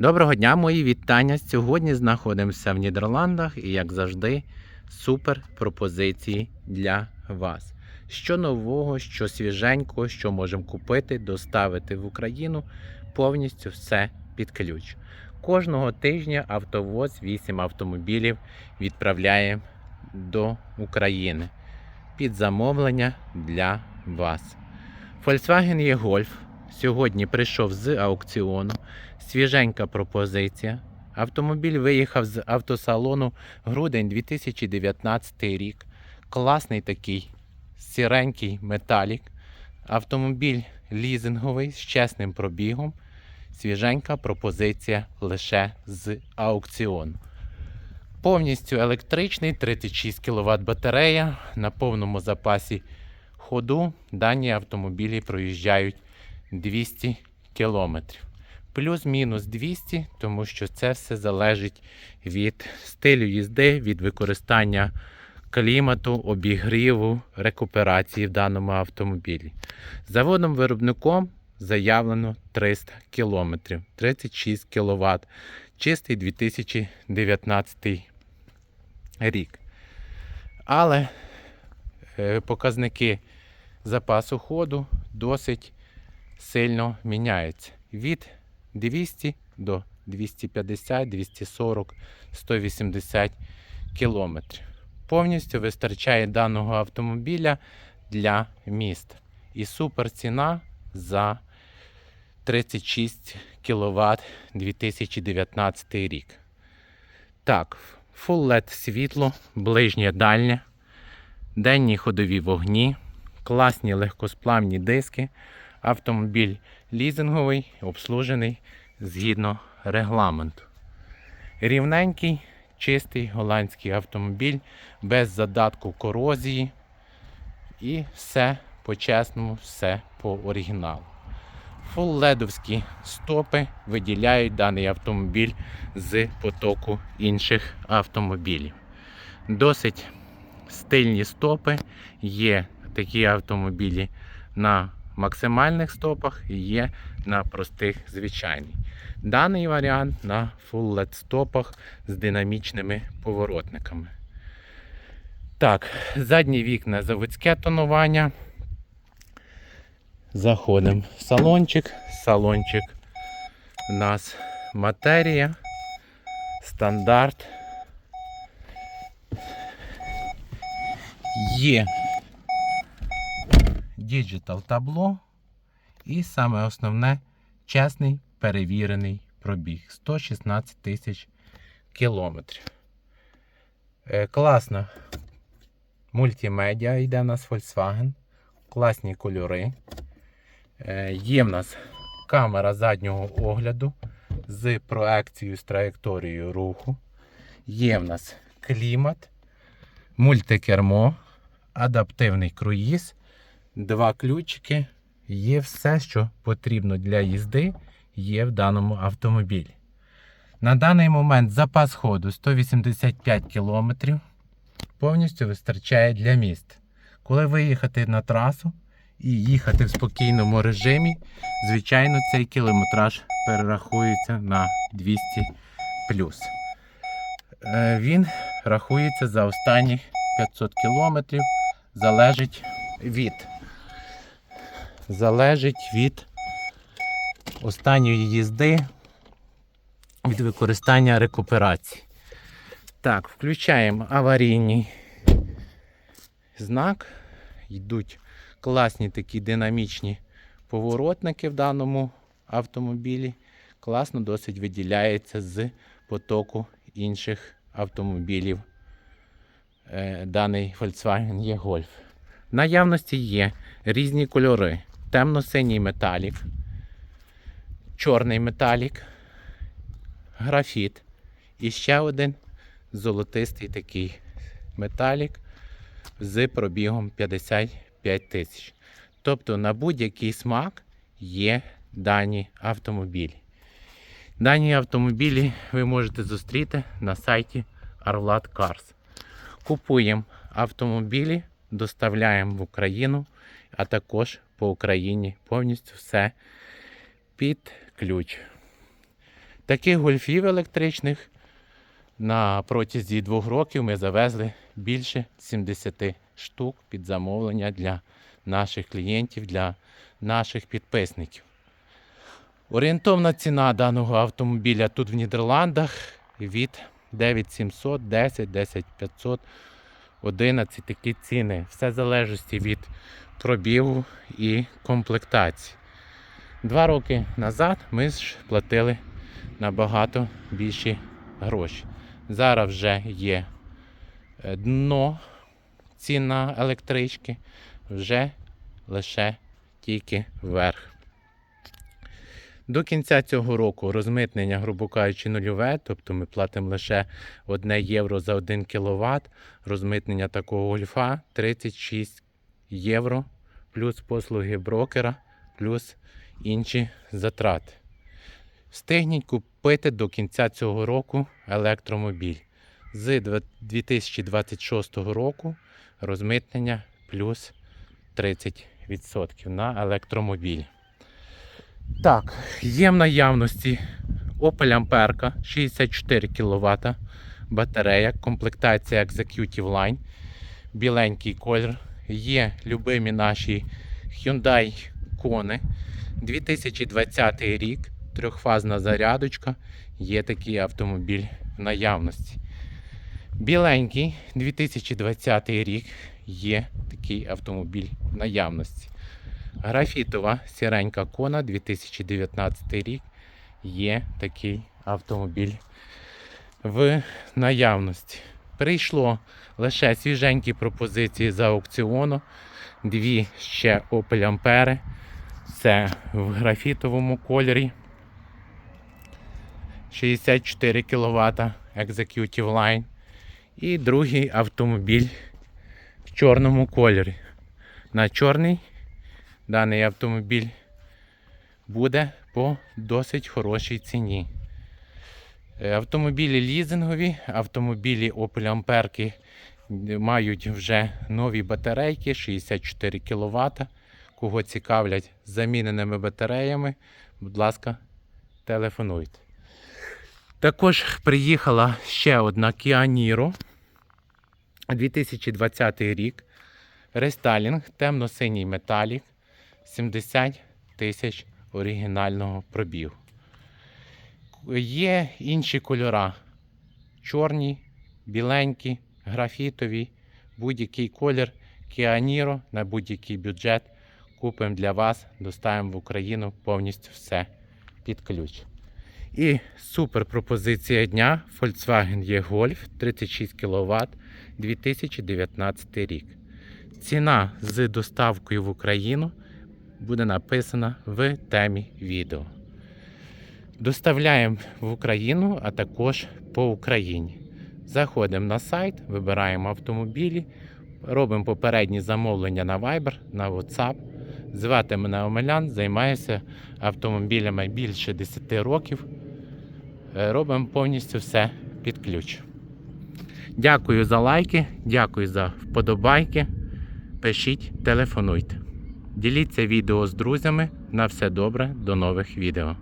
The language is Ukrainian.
Доброго дня, мої вітання. Сьогодні знаходимося в Нідерландах і, як завжди, супер пропозиції для вас. Що нового, що свіженького, що можемо купити, доставити в Україну, повністю все під ключ. Кожного тижня автовоз 8 автомобілів відправляє до України під замовлення для вас. Volkswagen E-Golf сьогодні прийшов з аукціону. Свіженька пропозиція. Автомобіль виїхав з автосалону грудень 2019 рік. Класний такий сіренький металік. Автомобіль лізинговий з чесним пробігом. Свіженька пропозиція лише з аукціону. Повністю електричний, 36 кВт батарея. На повному запасі ходу дані автомобілі проїжджають 200 кілометрів плюс-мінус 200, тому що це все залежить від стилю їзди, від використання клімату, обігріву, рекуперації в даному автомобілі. Заводом виробником заявлено 300 км, 36 кВт, чистий 2019 рік. Але е, показники запасу ходу досить сильно міняються. Від 200 до 250, 240, 180 кілометрів. Повністю вистачає даного автомобіля для міст. І супер ціна за 36 кВт 2019 рік. Так, Full LED світло, ближнє дальнє, денні ходові вогні, класні легкосплавні диски. Автомобіль лізинговий, обслужений згідно регламенту. Рівненький, чистий голландський автомобіль без задатку корозії. І все по-чесному, все по оригіналу. Фулледовські стопи виділяють даний автомобіль з потоку інших автомобілів. Досить стильні стопи. Є такі автомобілі на максимальних стопах є на простих звичайних. Даний варіант на Full LED стопах з динамічними поворотниками. Так, задні вікна заводське тонування. Заходимо в салончик. Салончик у нас матерія, стандарт. Є діджитал табло. І саме основне чесний перевірений пробіг 116 тисяч кілометрів. Е, класна мультимедіа йде у нас Volkswagen. Класні кольори. Е, є в нас камера заднього огляду з проекцією з траєкторією руху. Є в нас клімат, мультикермо, адаптивний круїз два ключики. Є все, що потрібно для їзди, є в даному автомобілі. На даний момент запас ходу 185 км. Повністю вистачає для міст. Коли виїхати на трасу і їхати в спокійному режимі, звичайно, цей кілометраж перерахується на 200 Е, Він рахується за останні 500 км, залежить від залежить від останньої їзди, від використання рекуперації. Так, включаємо аварійний знак. Йдуть класні такі динамічні поворотники в даному автомобілі. Класно досить виділяється з потоку інших автомобілів. Е, Даний Volkswagen є Golf. В наявності є різні кольори темно-синій металік, чорний металік, графіт і ще один золотистий такий металік з пробігом 55 тисяч. Тобто на будь-який смак є дані автомобілі. Дані автомобілі ви можете зустріти на сайті Arvlat Cars. Купуємо автомобілі, доставляємо в Україну, а також по Україні повністю все під ключ. Таких гольфів електричних на протязі двох років ми завезли більше 70 штук під замовлення для наших клієнтів, для наших підписників. Орієнтовна ціна даного автомобіля тут в Нідерландах від 9700, 10, 10500, 11 такі ціни. Все в залежності від пробігу і комплектації. Два роки назад ми ж платили набагато більші гроші. Зараз вже є е, дно ціна електрички, вже лише тільки вверх. До кінця цього року розмитнення, грубо кажучи, нульове, тобто ми платимо лише 1 євро за 1 кВт. Розмитнення такого гольфа 36 євро, плюс послуги брокера, плюс інші затрати. Встигніть купити до кінця цього року електромобіль. З 2026 року розмитнення плюс 30% на електромобіль. Так, є в наявності Opel Amperka 64 кВт батарея, комплектація Executive Line, біленький колір. Є любимі наші Hyundai Kona 2020 рік, трьохфазна зарядочка. Є такий автомобіль в наявності. Біленький 2020 рік є такий автомобіль в наявності. Графітова сіренька кона 2019 рік є такий автомобіль в наявності. Прийшло лише свіженькі пропозиції за аукціону. Дві ще Opel Ampere. Це в графітовому кольорі. 64 кВт Executive Line. І другий автомобіль в чорному кольорі. На чорний даний автомобіль буде по досить хорошій ціні. Е, Автомобілі лізингові, автомобілі Opel Amperки мають вже нові батарейки 64 кВт. Кого цікавлять заміненими батареями, будь ласка, телефонуйте. Також приїхала ще одна Kia Niro 2020 рік. Рестайлінг, темно-синій металік, 70 тисяч оригінального пробігу. Є інші кольора: чорні, біленькі, графітові, будь-який колір Niro на будь-який бюджет. Купимо для вас, доставимо в Україну повністю все під ключ. І супер пропозиція дня Volkswagen E-Golf 36 кВт 2019 рік. Ціна з доставкою в Україну буде написана в темі відео. Доставляємо в Україну, а також по Україні. Заходимо на сайт, вибираємо автомобілі, робимо попередні замовлення на Viber, на WhatsApp. Звати мене Омелян, займаюся автомобілями більше 10 років. Е, Робимо повністю все під ключ. Дякую за лайки, дякую за вподобайки. Пишіть, телефонуйте. Діліться відео з друзями. На все добре, до нових відео.